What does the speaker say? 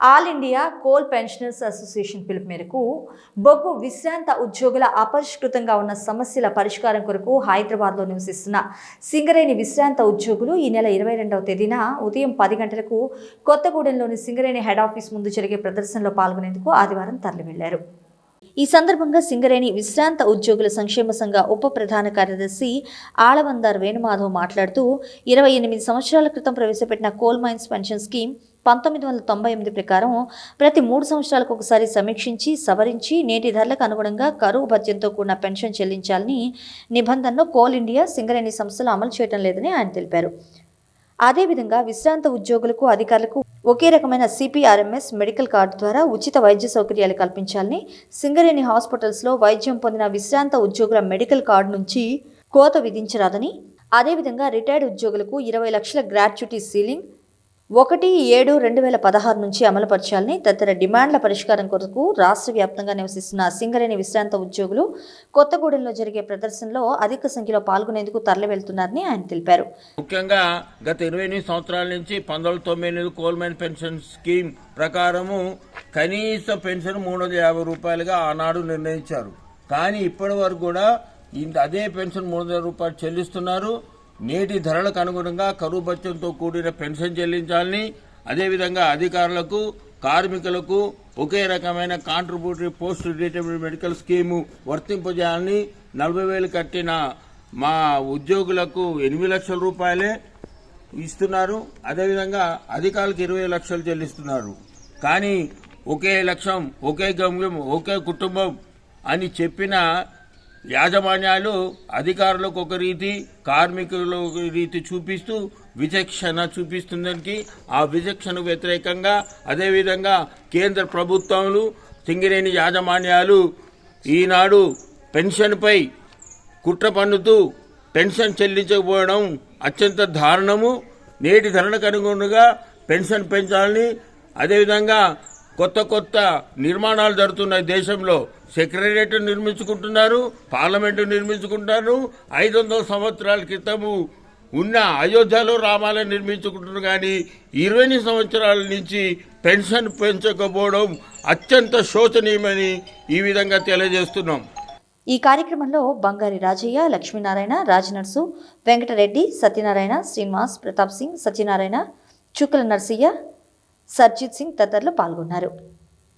All India coal pensioners association పిలుపు మేరకు బొగ్గు విశ్రాంత ఉద్యోగుల అపరిష్కృతంగా ఉన్న సమస్యల పరిష్కారం కొరకు హైదరాబాద్లో నివసిస్తున్న సింగరేణి విశ్రాంత ఉద్యోగులు ఈ నెల ఇరవై రెండవ తేదీన ఉదయం పది గంటలకు కొత్తగూడెంలోని సింగరేణి హెడ్ ఆఫీస్ ముందు జరిగే ప్రదర్శనలో పాల్గొనేందుకు ఆదివారం తరలివెళ్ళారు. ఈ సందర్భంగా సింగరేణి విశ్రాంత ఉద్యోగుల సంక్షేమ సంఘ ఉప ప్రధాన కార్యదర్శి ఆళవందార్ వేణుమాధవ్ మాట్లాడుతూ ఇరవై ఎనిమిది సంవత్సరాల క్రితం ప్రవేశపెట్టిన కోల్ మైన్స్ పెన్షన్ స్కీమ్ పంతొమ్మిది వందల తొంభై ఎనిమిది ప్రకారం ప్రతి మూడు సంవత్సరాలకు ఒకసారి సమీక్షించి సవరించి నేటి ధరలకు అనుగుణంగా కరువు భత్యంతో కూడిన పెన్షన్ చెల్లించాలని నిబంధనను కోల్ ఇండియా సింగరేణి సంస్థలు అమలు చేయడం లేదని ఆయన తెలిపారు. అదేవిధంగా విశ్రాంత ఉద్యోగులకు అధికారులకు ఒకే రకమైన సిపిఆర్ఎంఎస్ మెడికల్ కార్డు ద్వారా ఉచిత వైద్య సౌకర్యాలు కల్పించాలని సింగరేణి హాస్పిటల్స్లో వైద్యం పొందిన విశ్రాంత ఉద్యోగుల మెడికల్ కార్డు నుంచి కోత విధించరాదని అదేవిధంగా రిటైర్డ్ ఉద్యోగులకు ఇరవై లక్షల గ్రాట్యుటీ సీలింగ్ ఒకటి ఏడు రెండు వేల పదహారు నుంచి అమలుపరచాలని తదితర డిమాండ్ల పరిష్కారం కొరకు రాష్ట్ర వ్యాప్తంగా నివసిస్తున్న సింగరేణి విశ్రాంత ఉద్యోగులు కొత్తగూడెంలో జరిగే ప్రదర్శనలో అధిక సంఖ్యలో పాల్గొనేందుకు తరలి వెళ్తున్నారని ఆయన తెలిపారు. ముఖ్యంగా గత ఇరవై ఎనిమిది సంవత్సరాల నుంచి పంతొమ్మిది తొమ్మిది తొంభై ఎనిమిది పెన్షన్ స్కీమ్ ప్రకారము కనీస పెన్షన్ మూడు వందల యాభై రూపాయలుగా ఆనాడు నిర్ణయించారు. కానీ ఇప్పటి వరకు కూడా అదే పెన్షన్ మూడు వందల రూపాయలు చెల్లిస్తున్నారు. నేటి ధరలకు అనుగుణంగా కరువు బత్యంతో కూడిన పెన్షన్ చెల్లించాలని అదేవిధంగా అధికారులకు కార్మికులకు ఒకే రకమైన contributory post retirement medical scheme వర్తింపజేయాలని నలభై వేలు కట్టిన మా ఉద్యోగులకు ఎనిమిది లక్షల రూపాయలే ఇస్తున్నారు. అదేవిధంగా అధికారులకు ఇరవై లక్షలు చెల్లిస్తున్నారు. కానీ ఒకే లక్ష్యం ఒకే గమ్యం ఒకే కుటుంబం అని చెప్పిన యాజమాన్యాలు అధికారులకు ఒక రీతి కార్మికులకు ఒక రీతి చూపిస్తూ విచక్షణ చూపిస్తుందానికి ఆ విచక్షణ వ్యతిరేకంగా అదేవిధంగా కేంద్ర ప్రభుత్వాలు సింగరేణి యాజమాన్యాలు ఈనాడు పెన్షన్పై కుట్ర పన్నుతూ పెన్షన్ చెల్లించకపోవడం అత్యంత దారుణము. నేటి ధరణకు అనుగుణంగా పెన్షన్ పెంచాలని అదేవిధంగా కొత్త కొత్త నిర్మాణాలు జరుగుతున్నాయి దేశంలో. సెక్రటరియట్ నిర్మించుకుంటున్నారు పార్లమెంటు నిర్మించుకుంటున్నారు. ఐదు వందల సంవత్సరాల క్రితము ఉన్న అయోధ్యలో రామాలయం నిర్మించుకుంటున్నారు కానీ ఇరవై సంవత్సరాల నుంచి పెన్షన్ పెంచకపోవడం అత్యంత శోచనీయమని ఈ విధంగా తెలియజేస్తున్నాం. ఈ కార్యక్రమంలో బంగారి రాజయ్య లక్ష్మీనారాయణ రాజనర్సు వెంకటరెడ్డి సత్యనారాయణ శ్రీనివాస్ ప్రతాప్ సింగ్ సత్యనారాయణ చుక్కల నర్సయ్య సర్జిత్ సింగ్ తదితరులు పాల్గొన్నారు.